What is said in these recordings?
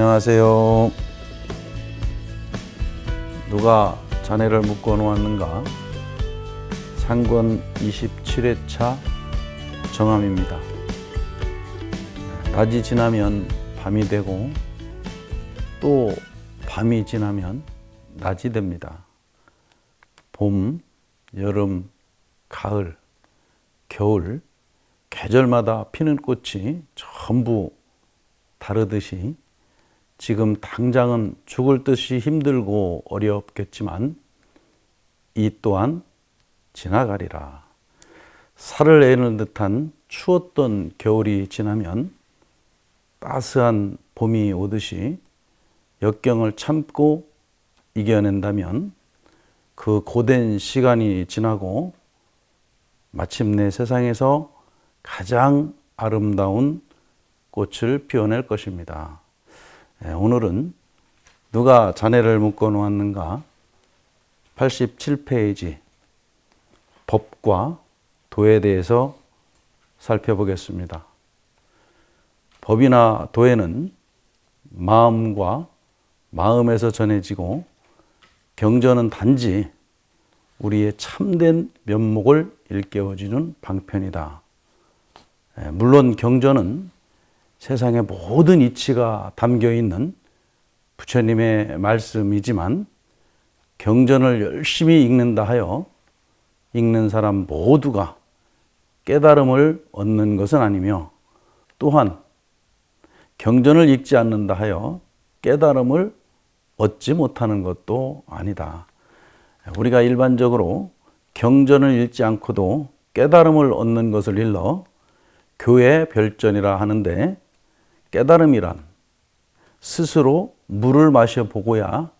안녕하세요. 누가 자네를 묶어 놓았는가? 상권 27회차 정함입니다. 낮이 지나면 밤이 되고 또 밤이 지나면 낮이 됩니다. 봄, 여름, 가을, 겨울, 계절마다 피는 꽃이 전부 다르듯이 지금 당장은 죽을 듯이 힘들고 어렵겠지만 이 또한 지나가리라. 살을 내는 듯한 추웠던 겨울이 지나면 따스한 봄이 오듯이 역경을 참고 이겨낸다면 그 고된 시간이 지나고 마침내 세상에서 가장 아름다운 꽃을 피워낼 것입니다. 예, 오늘은 누가 자네를 묶어 놓았는가 87페이지 법과 도에 대해서 살펴보겠습니다. 법이나 도에는 마음과 마음에서 전해지고 경전은 단지 우리의 참된 면목을 일깨워주는 방편이다. 예, 물론 경전은 세상의 모든 이치가 담겨 있는 부처님의 말씀이지만 경전을 열심히 읽는다 하여 읽는 사람 모두가 깨달음을 얻는 것은 아니며 또한 경전을 읽지 않는다 하여 깨달음을 얻지 못하는 것도 아니다. 우리가 일반적으로 경전을 읽지 않고도 깨달음을 얻는 것을 일러 교회 별전이라 하는데 깨달음이란 스스로 물을 마셔 보고야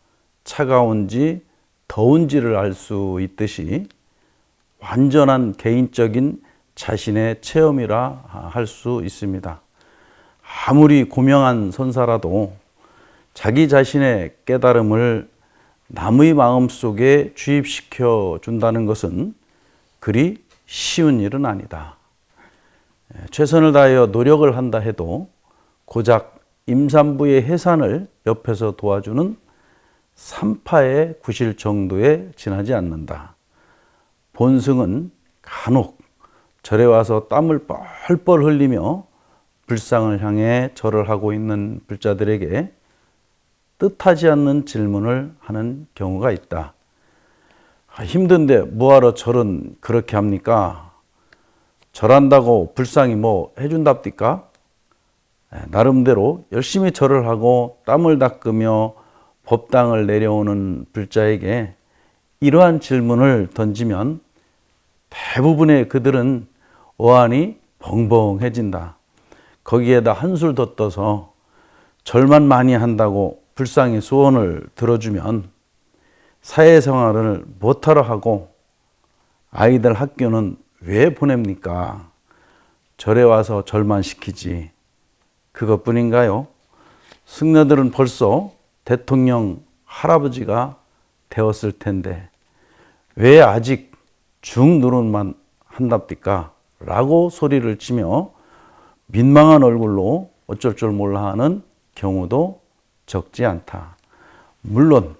차가운지 더운지를 알 수 있듯이 완전한 개인적인 자신의 체험이라 할 수 있습니다. 아무리 고명한 선사라도 자기 자신의 깨달음을 남의 마음 속에 주입시켜 준다는 것은 그리 쉬운 일은 아니다. 최선을 다하여 노력을 한다 해도 고작 임산부의 해산을 옆에서 도와주는 삼파의 구실 정도에 지나지 않는다. 본승은 간혹 절에 와서 땀을 뻘뻘 흘리며 불상을 향해 절을 하고 있는 불자들에게 뜻하지 않는 질문을 하는 경우가 있다. 아, 힘든데 뭐하러 절은 그렇게 합니까? 절한다고 불상이 뭐 해준답니까? 예, 나름대로 열심히 절을 하고 땀을 닦으며 법당을 내려오는 불자에게 이러한 질문을 던지면 대부분의 그들은 어안이 벙벙해진다. 거기에다 한술 더 떠서 절만 많이 한다고 불쌍히 소원을 들어주면 사회생활을 못하러 하고 아이들 학교는 왜 보냅니까? 절에 와서 절만 시키지. 그것뿐인가요? 승려들은 벌써 대통령 할아버지가 되었을 텐데 왜 아직 중노릇만 한답니까? 라고 소리를 치며 민망한 얼굴로 어쩔 줄 몰라 하는 경우도 적지 않다. 물론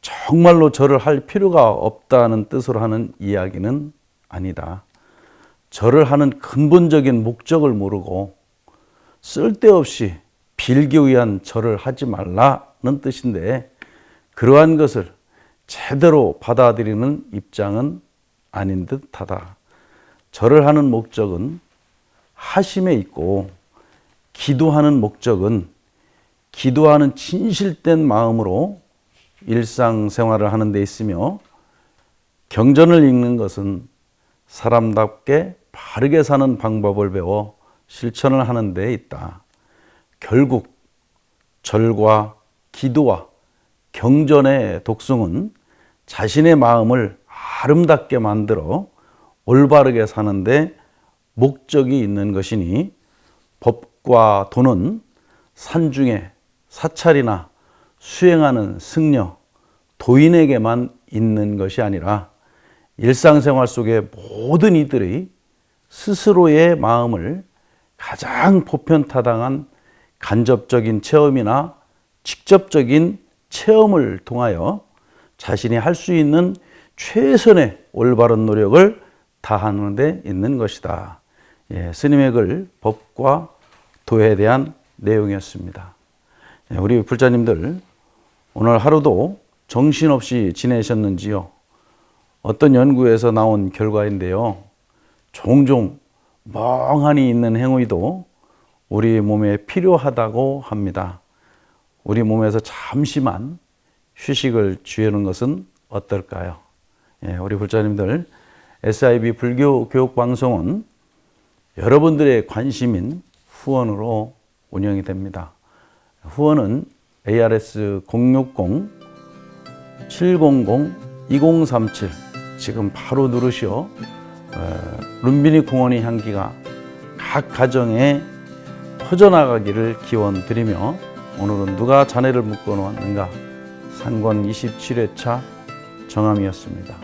정말로 절을 할 필요가 없다는 뜻으로 하는 이야기는 아니다. 절을 하는 근본적인 목적을 모르고 쓸데없이 빌기 위한 절을 하지 말라는 뜻인데 그러한 것을 제대로 받아들이는 입장은 아닌 듯하다. 절을 하는 목적은 하심에 있고 기도하는 목적은 기도하는 진실된 마음으로 일상생활을 하는 데 있으며 경전을 읽는 것은 사람답게 바르게 사는 방법을 배워 실천을 하는 데 있다. 결국 절과 기도와 경전의 독성은 자신의 마음을 아름답게 만들어 올바르게 사는데 목적이 있는 것이니 법과 도는 산중에 사찰이나 수행하는 승려, 도인에게만 있는 것이 아니라 일상생활 속의 모든 이들의 스스로의 마음을 가장 보편타당한 간접적인 체험이나 직접적인 체험을 통하여 자신이 할 수 있는 최선의 올바른 노력을 다하는 데 있는 것이다. 예, 스님의 글 법과 도에 대한 내용이었습니다. 예, 우리 불자님들 오늘 하루도 정신없이 지내셨는지요? 어떤 연구에서 나온 결과인데요. 종종 멍하니 있는 행위도 우리 몸에 필요하다고 합니다. 우리 몸에서 잠시만 휴식을 취하는 것은 어떨까요? 예, 우리 불자님들, SIB 불교 교육 방송은 여러분들의 관심인 후원으로 운영이 됩니다. 후원은 ARS 060 700 2037 지금 바로 누르시오. 어, 룸비니 공원의 향기가 각 가정에 퍼져나가기를 기원드리며 오늘은 누가 자네를 묶어 놓았는가 상권 27회차 정함이었습니다.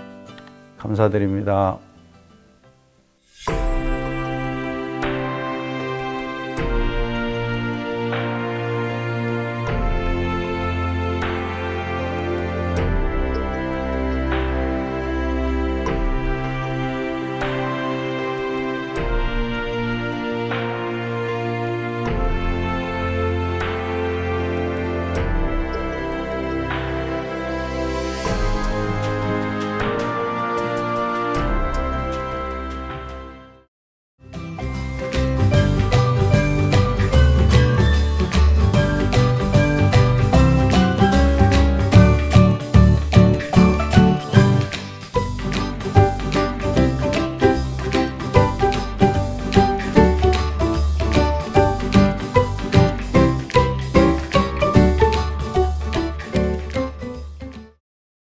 감사드립니다.